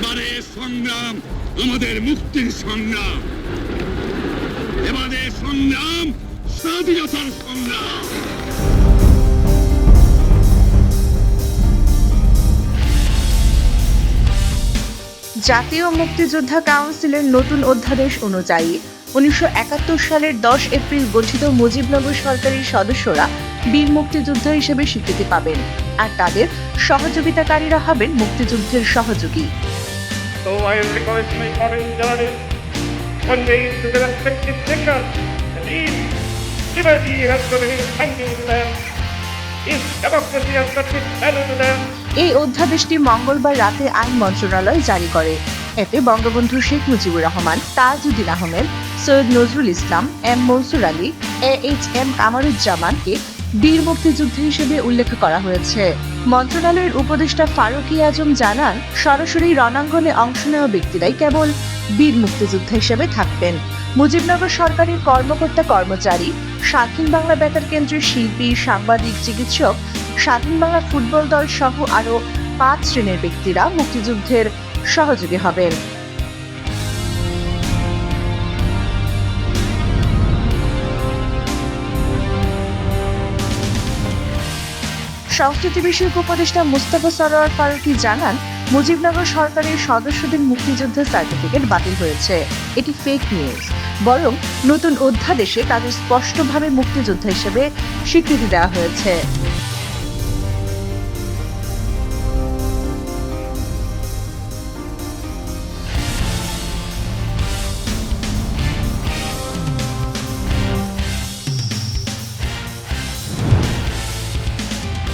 এবারে সংগ্রাম, আমাদের মুক্তির সংগ্রাম। এবারে সংগ্রাম, স্বাধীনতার সংগ্রাম। জাতীয় মুক্তিযোদ্ধা কাউন্সিলের নতুন অধ্যাদেশ অনুযায়ী, উনিশশো একাত্তর সালের দশ এপ্রিল গঠিত মুজিবনগর সরকারের সদস্যরা বীর মুক্তিযোদ্ধা হিসেবে স্বীকৃতি পাবেন। আর তাদের সহযোগিতাকারীরা হবেন মুক্তিযুদ্ধের সহযোগী। So I am going to my orange journey. One day to the respected thinker. And if liberty has to be hanging there. এই অধ্যাদেশটি মঙ্গলবার রাতে আইন মন্ত্রণালয় জারি করে এতে Bangabandhu Sheikh Mujibur Rahman, Tajuddin Ahmed, Syed Nazrul Islam, M Mansur Ali, A H M কামারুজ্জামানকে বীর মুক্তিযুদ্ধ হিসেবে উল্লেখ করা হয়েছে মন্ত্রণালয়ের উপদেষ্টা ফারুকি আজম জানান, সরাসরি রণাঙ্গনে অংশ নেওয়া ব্যক্তিরাই কেবল বীর মুক্তিযোদ্ধা হিসেবে থাকবেন। মুজিবনগর সরকারের কর্মকর্তা কর্মচারী স্বাধীন বাংলা বেতার কেন্দ্রের শিল্পী, সাংবাদিক, চিকিৎসক স্বাধীন বাংলা ফুটবল দল সহ আরও পাঁচ শ্রেণির ব্যক্তিরা মুক্তিযুদ্ধের সহযোগী হবেন। সংস্কৃতি বিষয়ক উপদেষ্টা মুস্তাফা সরোয়ার ফারুকি জানান, মুজিবনগর সরকারের সদস্যদের মুক্তিযুদ্ধের সার্টিফিকেট বাতিল হয়েছে। এটি ফেক নিউজ বরং নতুন অধ্যাদেশে তাদের স্পষ্টভাবে মুক্তিযোদ্ধা হিসেবে স্বীকৃতি দেওয়া হয়েছে।